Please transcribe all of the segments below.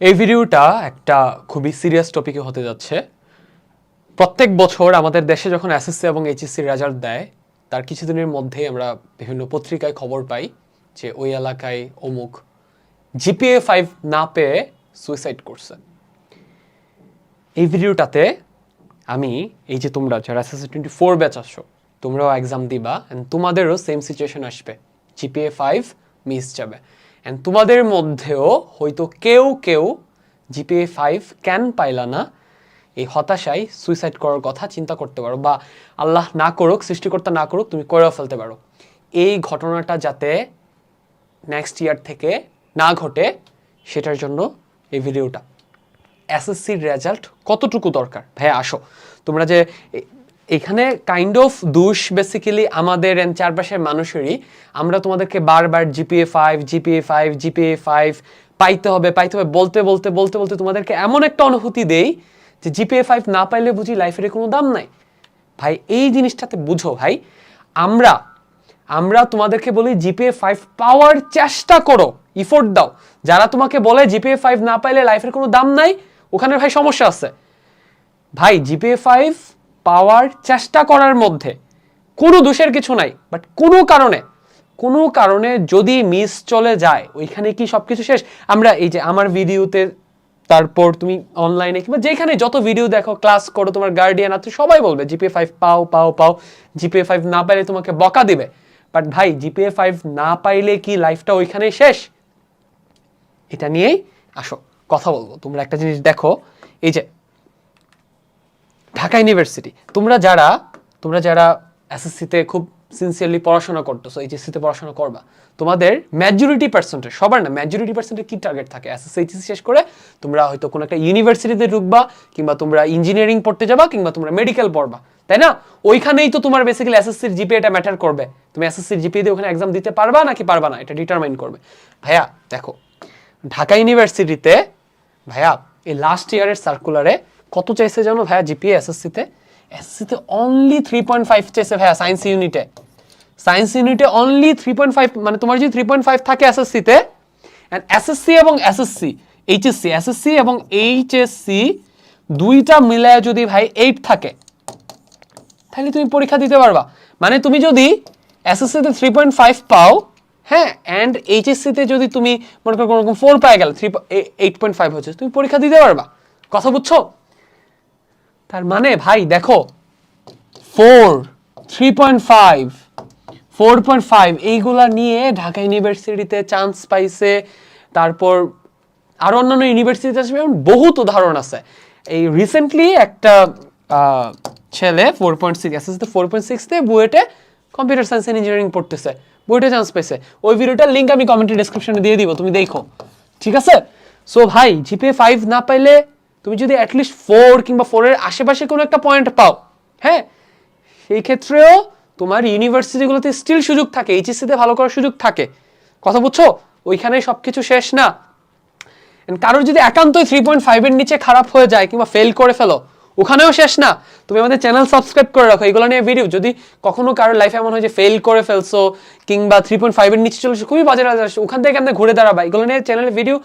এই ভিডিওটা একটা খুবই সিরিয়াস টপিকে হতে যাচ্ছে। প্রত্যেক বছর আমাদের দেশে যখন এসএসসি এবং এইচএসসি রেজাল্ট দেয়, তার কিছুদিনের মধ্যেই আমরা বিভিন্ন পত্রিকায় খবর পাই যে ওই এলাকায় অমুক জিপিএ ফাইভ না পেয়ে সুইসাইড করছে। এই ভিডিওটাতে আমি, এই যে তোমরা যারা এসএসসি টোয়েন্টি ফোর ব্যাচ আসো তোমরাও এক্সাম দিবা অ্যান্ড তোমাদেরও সেম সিচুয়েশন আসবে। জিপিএ ফাইভ মিস যাবে। অ্যান্ড তোমাদের মধ্যেও হয়তো কেউ কেউ জিপিএ ফাইভ ক্যান পাইলা না? এই হতাশায় সুইসাইড করার কথা চিন্তা করতে পারো বা আল্লাহ না করুক, সৃষ্টিকর্তা না করুক, তুমি করেও ফেলতে পারো। এই ঘটনাটা যাতে নেক্সট ইয়ার থেকে না ঘটে, সেটার জন্য এই ভিডিওটা এসএসসির রেজাল্ট কতটুকু দরকার? ভাই আসো। তোমরা যে এখানে কাইন্ড অফ দোষ বেসিক্যালি আমাদের and চারপাশের মানুষেরই আমরা তোমাদেরকে বারবার GPA five GPA five GPA five পাইতে হবে পাইতে হবে, বলতে বলতে বলতে বলতে তোমাদেরকে এমন একটা অনুভূতি দেই যে জিপিএ ফাইভ না পাইলে বুঝি লাইফের কোনো দাম নাই। ভাই, এই জিনিসটাতে বুঝো ভাই, আমরা আমরা তোমাদেরকে বলি জিপিএ ফাইভ পাওয়ার চেষ্টা করো ইফোর্ট দাও। যারা তোমাকে বলে জিপিএ ফাইভ না পাইলে লাইফের কোনো দাম নাই, ওখানে ভাই সমস্যা আছে। ভাই জিপিএ ফাইভ পাওয়ার চেষ্টা করার মধ্যে কোনো দোষের কিছু নাই বাট কোনো কারণে কোনো কারণে যদি মিস চলে যায়, ওইখানে কি সব কিছু শেষ? আমরা এই যে আমার ভিডিওতে, তারপর তুমি অনলাইনে কিংবা যেখানে যত ভিডিও দেখো ক্লাস করো, তোমার গার্ডিয়ান আছে সবাই বলবে জিপিএ ফাইভ পাও পাও পাও জিপিএ ফাইভ না পাইলে তোমাকে বকা দিবে। বাট ভাই জিপিএ ফাইভ না পাইলে কি লাইফটা ওইখানেই শেষ? এটা নিয়েই আসো, কথা বলব। তোমরা একটা জিনিস দেখো, এই যে ঢাকা ইউনিভার্সিটি তোমরা যারা তোমরা যারা এসএসসিতে খুব সিনসিয়ারলি পড়াশোনা করতেছো এইচএসসিতে পড়াশোনা করবা, তোমাদের ম্যাজরিটি পার্সেন্টের সবার না ম্যাজরিটি পার্সেন্টের কি টার্গেট থাকে? এসএসসি এইচএসসি শেষ করে তোমরা হয়তো কোনো একটা ইউনিভার্সিটিতে ঢুকবা, কিংবা তোমরা ইঞ্জিনিয়ারিং পড়তে যাবা, কিংবা তোমরা মেডিকেল পড়বা, তাই না? ওইখানেই তো তোমার বেসিক্যালি এসএসসির জিপিএটা ম্যাটার করবে। তুমি এসএসসির জিপিএ দিয়ে ওখানে এক্সাম দিতে পারবা নাকি পারবা না, এটা ডিটারমাইন করবে। ভাইয়া, দেখো, ঢাকা ইউনিভার্সিটিতে ভাইয়া, এই লাস্ট ইয়ারের সার্কুলারে কত চাইছে জানো ভাইয়া? জিপিএ এসএসসিতে এসএসসিতে অনলি থ্রি পয়েন্ট ফাইভ চাইছে ভাইয়া সায়েন্স ইউনিটে সায়েন্স ইউনিটে অনলি থ্রি পয়েন্ট ফাইভ মানে তোমার যদি থ্রি পয়েন্ট ফাইভ থাকে এসএসসিতে অ্যান্ড এসএসসি এবং এসএসসি এইচএসসি এসএসসি এবং এইচএসসি দুইটা মিলায় যদি ভাই এইট থাকে, তাহলে তুমি পরীক্ষা দিতে পারবা। মানে তুমি যদি এসএসসিতে থ্রি পয়েন্ট ফাইভ পাও হ্যাঁ অ্যান্ড এইচএসসিতে যদি তুমি মনে করো কোনো ফোর পাই গেল থ্রি এইট পয়েন্ট ফাইভ হচ্ছে তুমি পরীক্ষা দিতে পারবা। কথা বুঝছ? তার মানে ভাই, দেখো four three point five four point five এইগুলা নিয়ে ঢাকা ইউনিভার্সিটিতে চান্স পাইছে। তারপর আরও অন্যান্য ইউনিভার্সিটিতে আসবে, এমন বহুত উদাহরণ আছে। এই রিসেন্টলি একটা ছেলে ফোর পয়েন্ট সিক্স এসএসসিতে ফোর পয়েন্ট সিক্সতে বুয়েটে কম্পিউটার সায়েন্স অ্যান্ড ইঞ্জিনিয়ারিং পড়তেছে। বুয়েটে চান্স পাইছে। ওই ভিডিওটার লিঙ্ক আমি কমেন্টে ডিসক্রিপশনে দিয়ে দিব, তুমি দেখো। ঠিক আছে? সো ভাই জিপিএ ফাইভ না পাইলে তুমি যদি অ্যাটলিস্ট ফোর কিংবা ফোরের আশেপাশে কোনো একটা পয়েন্ট পাও হ্যাঁ? সেই ক্ষেত্রেও তোমার ইউনিভার্সিটিগুলোতে স্টিল সুযোগ থাকে এইচএসসিতে ভালো করার সুযোগ থাকে। কথা বুঝছ? ওইখানে সবকিছু শেষ না। কারোর যদি একান্তই থ্রি পয়েন্ট ফাইভের নিচে খারাপ হয়ে যায় কিংবা ফেল করে ফেলো ওখানেও শেষ না। তুমি আমাদের চ্যানেল সাবস্ক্রাইব করে রাখো এগুলো নিয়ে ভিডিও যদি কখনো কারোর লাইফে এমন হয় যে ফেল করে ফেলছো কিংবা থ্রি পয়েন্ট ফাইভের নিচে চলে এসেছ, খুবই বাজে বাজে আসছে ওখান থেকে কেমন ঘুরে দাঁড়াবা। এগুলো নিয়ে চ্যানেলের ভিডিও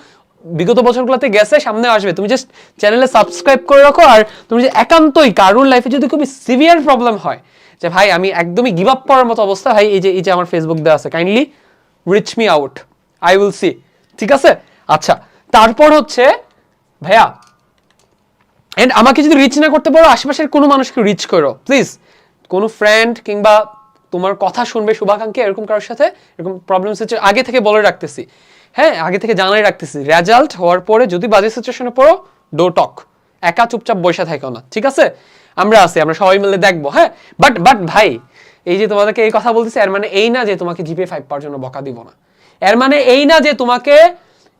বিগত বছরগুলোতে গেছে সামনে আসবে। তুমি জাস্ট চ্যানেলে সাবস্ক্রাইব করে রাখো আর তুমি যে একান্তই কারোর লাইফে যদি খুবই সিভিয়ার প্রবলেম হয়, যে ভাই আমি একদমই গিভ আপ করার মতো অবস্থা, ভাই এই যে এই যে আমার ফেসবুক দেওয়া আছে kindly reach me out I will see ঠিক আছে? আচ্ছা তারপর হচ্ছে, ভাইয়া এন্ড আমাকে যদি রিচ না করতে পারো, আশেপাশের কোনো মানুষকে রিচ করো প্লিজ কোনো ফ্রেন্ড কিংবা তোমার কথা শুনবে শুভাকাঙ্ক্ষী, এরকম কারোর সাথে, এরকম প্রবলেম হচ্ছে আগে থেকে বলে রাখতেছি। হ্যাঁ আগে থেকে জানাই রাখতেছি রেজাল্ট হওয়ার পরে যদি বাজে সিচুয়েশনে পড়ো ডো টক একা চুপচাপ বসে থাকো না, ঠিক আছে? আমরা আছি, আমরা সবাই মিলে দেখব হ্যাঁ? বাট বাট ভাই, এই যে তোমাদেরকে এই কথা বলতেছি, এর মানে এই না যে তোমাকে জিপে ফাইভ পাওয়ার জন্য বকা দিব না। এর মানে এই না যে তোমাকে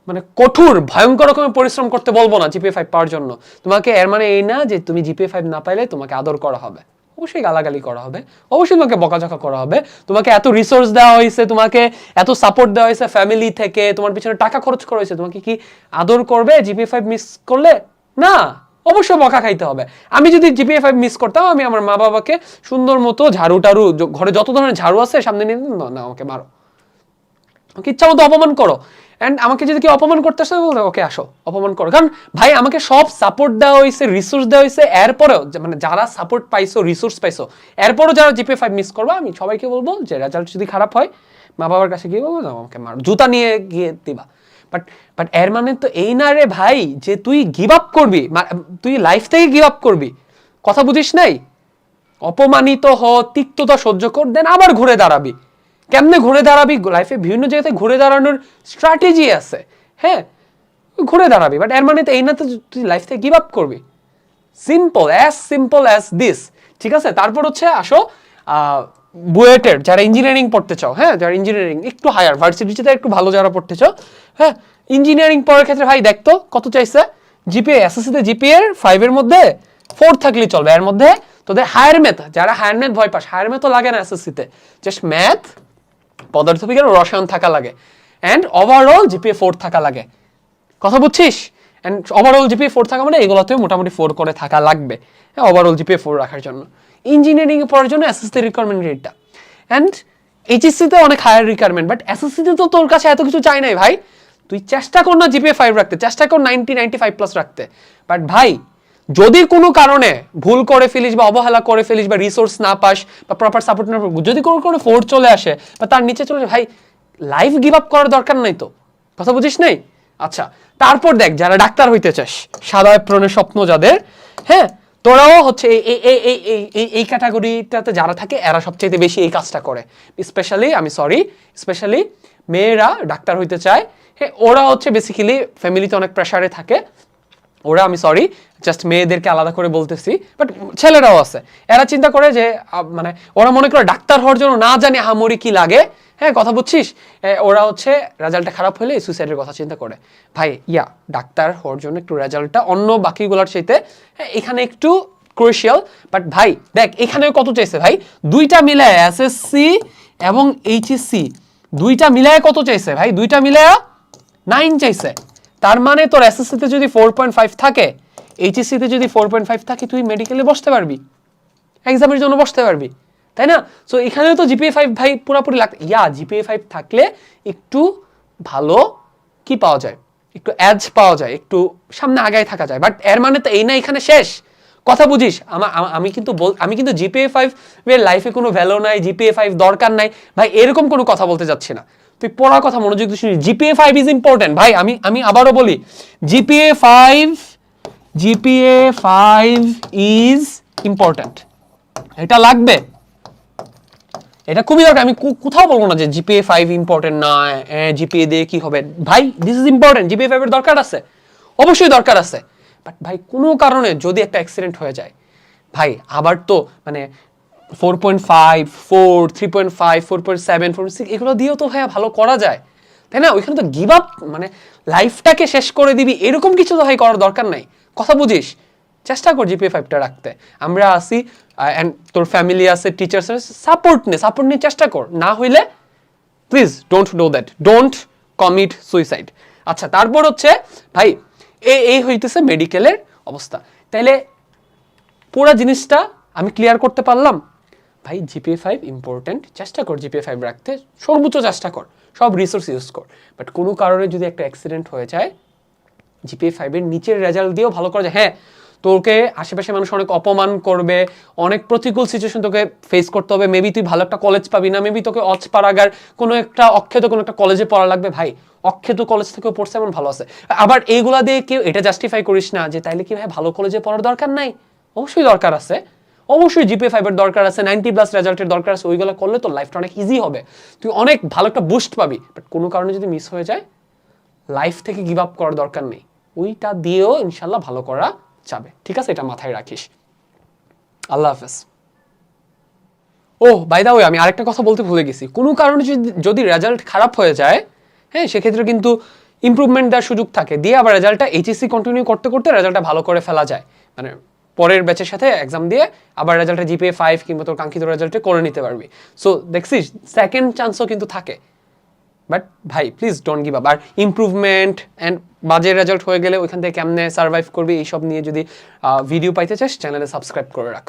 মানে কঠোর, ভয়ঙ্কর রকমের পরিশ্রম করতে বলব না জিপে ফাইভ পাওয়ার জন্য। তোমাকে এর মানে এই না যে তুমি জিপে ফাইভ না পাইলে তোমাকে আদর করা হবে। অবশ্যই গালাগালি করা হবে। অবশ্যই তোমাকে বকাঝকা করা হবে। তোমাকে এত রিসোর্স দেওয়া হয়েছে, তোমাকে এত সাপোর্ট দেওয়া হয়েছে ফ্যামিলি থেকে, তোমার পিছনে টাকা খরচ করা হয়েছে, তোমাকে কি আদর করবে জিপিএ ফাইভ মিস করলে? না, অবশ্যই বকা খাইতে হবে। আমি যদি জিপিএ ফাইভ মিস করতাম, আমি আমার মা বাবাকে সুন্দর মতো ঝাড়ু টাড়ু, ঘরে যত ধরনের ঝাড়ু আছে, সামনে নিয়ে না আমাকে মারো। ওকে ইচ্ছা মতো অপমান করো। অ্যান্ড আমাকে যদি কেউ অপমান করতে আসে বলতে ওকে আসো, অপমান করো। কারণ ভাই, আমাকে সব সাপোর্ট দেওয়া হয়েছে রিসোর্স দেওয়া হয়েছে, এরপরেও মানে যারা সাপোর্ট পাইছো রিসোর্স পাইছো, এরপরও যারা জিপে ফাইভ মিস করব, আমি সবাইকে বলব যে রেজাল্ট যদি খারাপ হয়, মা বাবার কাছে গিয়ে বলব আমাকে মার। জুতা নিয়ে গিয়ে দিবা। বাট বাট এর মানে তো এই না রে ভাই, যে তুই গিভ আপ করবি তুই লাইফ থেকে গিভ আপ করবি। কথা বুঝিস নাই? অপমানিত হ, তিক্ততা সহ্য কর দেন আবার ঘুরে দাঁড়াবি। কেমনে ঘুরে দাঁড়াবি? লাইফে বিভিন্ন জায়গাতে ঘুরে দাঁড়ানোর স্ট্র্যাটেজি আছে। হ্যাঁ ঘুরে দাঁড়াবি। বাট এর মানে তো এই না তো তুই লাইফ থেকে গিভ আপ করবি। Simple as simple as this ঠিক আছে? তারপর হচ্ছে আসো বুয়েটের, যারা ইঞ্জিনিয়ারিং পড়তে চাও। হ্যাঁ যারা ইঞ্জিনিয়ারিং একটু হায়ার ভার্সিটিতে একটু ভালো যারা পড়তে চাও। হ্যাঁ ইঞ্জিনিয়ারিং পড়ার ক্ষেত্রে ভাই দেখতো কত চাইছে? জিপিএ এসএসসিতে জিপিএর ফাইভের মধ্যে ফোর থাকলেই চলবে। এর মধ্যে তোদের হায়ার ম্যাথ যারা হায়ার ম্যাথ ভয় পাস হায়ার ম্যাথও লাগে না এসএসসিতে জাস্ট ম্যাথ পদার্থবিজ্ঞান ও রসায়ন থাকা লাগে। অ্যান্ড ওভারঅল জিপিএ ফোর থাকা লাগে। কথা বুঝছিস? অ্যান্ড ওভারঅল জিপিএ ফোর থাকা মানে এগুলোতেও মোটামুটি ফোর করে থাকা লাগবে। হ্যাঁ ওভারঅল জিপিএ ফোর রাখার জন্য। ইঞ্জিনিয়ারিং পড়ার জন্য এসএসসি রিকোয়ারমেন্ট রেটটা অ্যান্ড এইচএসসিতে অনেক হায়ার রিকোয়ারমেন্ট বাট এসএসসিতে তো তোর কাছে এত কিছু চাই নাই ভাই। তুই চেষ্টা কর না জিপিএ ফাইভ রাখতে, চেষ্টা কর নাইনটি নাইনটি ফাইভ প্লাস রাখতে। বাট ভাই যদি কোনো কারণে ভুল করে ফেলিস বা অবহেলা করে ফেলিস বা রিসোর্স না পাস বা প্রপার সাপোর্ট না যদি কোনো কোনো ফোর চলে আসে বা তার নিচে চলে ভাই লাইফ গিভ আপ করার দরকার নাই তো। কথা বুঝিস নাই? আচ্ছা তারপর দেখ, যারা ডাক্তার হইতে চাস সাদা প্রণের স্বপ্ন যাদের হ্যাঁ তোরাও হচ্ছে এই এই ক্যাটাগরিটাতে যারা থাকে, এরা সবচেয়ে বেশি এই কাজটা করে। স্পেশালি আমি সরি স্পেশালি মেয়েরা ডাক্তার হইতে চায় হ্যাঁ ওরা হচ্ছে বেসিক্যালি ফ্যামিলিতে অনেক প্রেশারে থাকে ওরা আমি সরি জাস্ট মেয়েদেরকে আলাদা করে বলতেছি বাট ছেলেরাও আছে। এরা চিন্তা করে যে মানে ওরা মনে করে ডাক্তার হওয়ার জন্য না জানি হামরি কি লাগে। হ্যাঁ কথা বুঝছিস? ওরা হচ্ছে রেজাল্টটা খারাপ হলে সুইসাইডের কথা চিন্তা করে। ভাই ইয়া ডাক্তার হওয়ার জন্য একটু রেজাল্টটা অন্য বাকিগুলোর চাইতে হ্যাঁ, এখানে একটু ক্রুশিয়াল বাট ভাই দেখ এখানেও কত চাইছে ভাই? দুইটা মিলায় এসএসসি এবং এইচএসসি দুইটা মিলায় কত চাইছে ভাই? দুইটা মিলায় নাইন চাইছে। তার মানে তোর এসএসসিতে যদি ফোর পয়েন্ট ফাইভ থাকে এইচএসসিতে যদি ফোর পয়েন্ট ফাইভ থাকে, তুই মেডিকেলে বসতে পারবি। এক্সামের জন্য বসতে পারবি, তাই না? সো এখানে তো জিপিএ ফাইভ ভাই পুরোপুরি লাগতে ইয়া জিপিএ ফাইভ থাকলে একটু ভালো কি পাওয়া যায়? একটু অ্যাজ পাওয়া যায়, একটু সামনে আগায় থাকা যায়। বাট এর মানে তো এই না, এখানে শেষ। কথা বুঝিস, আমি কিন্তু বল- আমি কিন্তু জিপিএ ফাইভ এর লাইফে কোনো ভ্যালু নাই জিপিএ ফাইভ দরকার নাই। ভাই, এরকম কোনো কথা বলতে যাচ্ছি না। তুই পড়ার কথা মনোযোগ শুনি জিপিএ ফাইভ ইজ ইম্পর্টেন্ট ভাই, আমি আমি আবারও বলি GPA five GPA five is important এটা লাগবে। এটা খুবই দরকার। আমি কোথাও বলব না যে জিপিএ ফাইভ ইম্পর্টেন্ট না জিপিএ দিয়ে কি হবে। ভাই দিস ইজ ইম্পর্টেন্ট জিপিএ ফাইভের দরকার আছে। অবশ্যই দরকার আছে। বাট ভাই, কোনো কারণে যদি একটা অ্যাক্সিডেন্ট হয়ে যায়, ভাই, আবার তো মানে four point five four three point five four point seven four six এগুলো দিয়েও তো ভাইয়া ভালো করা যায়। তাই না? ওইখানে তো গিভ আপ মানে লাইফটাকে শেষ করে দিবি, এরকম কিছু তো ভাই করার দরকার নাই। কথা বুঝিস? চেষ্টা কর জিপিএ ফাইভটা রাখতে। আমরা আসি অ্যান্ড তোর ফ্যামিলি আছে টিচার্স আছে সাপোর্ট নে সাপোর্ট নিয়ে চেষ্টা কর। না হইলে please don't do that don't commit suicide আচ্ছা তারপর হচ্ছে, ভাই এই এই হইতেছে মেডিকেলের অবস্থা। তাইলে পুরো জিনিসটা আমি ক্লিয়ার করতে পারলাম? ভাই জিপিএ ফাইভ ইম্পর্টেন্ট চেষ্টা কর জিপিএ ফাইভ রাখতে, সর্বোচ্চ চেষ্টা কর, সব রিসোর্স ইউজ কর। বাট কোনো কারণে যদি একটা অ্যাক্সিডেন্ট হয়ে যায় জিপিএ ফাইভের নিচের রেজাল্ট দিয়েও ভালো করা যায় হ্যাঁ তোকে আশেপাশে মানুষ অনেক অপমান করবে, অনেক প্রতিকূল সিচুয়েশন তোকে ফেস করতে হবে মেবি তুই ভালো একটা কলেজ পাবি না মেবি তোকে অচপাড়াগার, কোনো একটা অক্ষেত, কোনো একটা কলেজে পড়া লাগবে, ভাই, অক্ষেত কলেজ থেকেও পড়ছে এমন ভালো আছে। আবার এইগুলা দিয়ে কেউ এটা জাস্টিফাই করিস না যে, তাইলে কি ভাই ভালো কলেজে পড়ার দরকার নাই? অবশ্যই দরকার আছে। অবশ্যই জিপিএ ফাইভের দরকার আছে নাইনটি প্লাস রেজাল্টের দরকার আছে, ওইগুলো করলে তোর লাইফটা অনেক ইজি হবে। তুই অনেক ভালো একটা বুস্ট পাবি বাট কোনো কারণে যদি মিস হয়ে যায় লাইফ থেকে গিভ আপ করার দরকার নেই। ওইটা দিয়েও ইনশাল্লাহ ভালো করা যাবে। ঠিক আছে? এটা মাথায় রাখিস। আল্লাহ হাফেজ। ও বাই দা ওয়ে আমি আরেকটা কথা বলতে ভুলে গেছি। কোনো কারণে যদি যদি রেজাল্ট খারাপ হয়ে যায় হ্যাঁ সেক্ষেত্রে কিন্তু ইমপ্রুভমেন্ট দেওয়ার সুযোগ থাকে। দিয়ে আবার রেজাল্টটা এইচএসসি কন্টিনিউ করতে করতে রেজাল্টটা ভালো করে ফেলা যায়। মানে পরের ব্যাচের সাথে এক্সাম দিয়ে আবার রেজাল্টে জিপিএ ফাইভ কিংবা তোর কাঙ্ক্ষিত রেজাল্টে করে নিতে পারবি। সো দেখছিস সেকেন্ড চান্সও কিন্তু থাকে। বাট ভাই প্লিজ ডোন্ট গিভ আপ আর ইম্প্রুভমেন্ট অ্যান্ড বাজে রেজাল্ট হয়ে গেলে ওইখান থেকে কেমনে সার্ভাইভ করবি, এইসব নিয়ে যদি ভিডিও পাইতে চাস চ্যানেলে সাবস্ক্রাইব করে রাখ।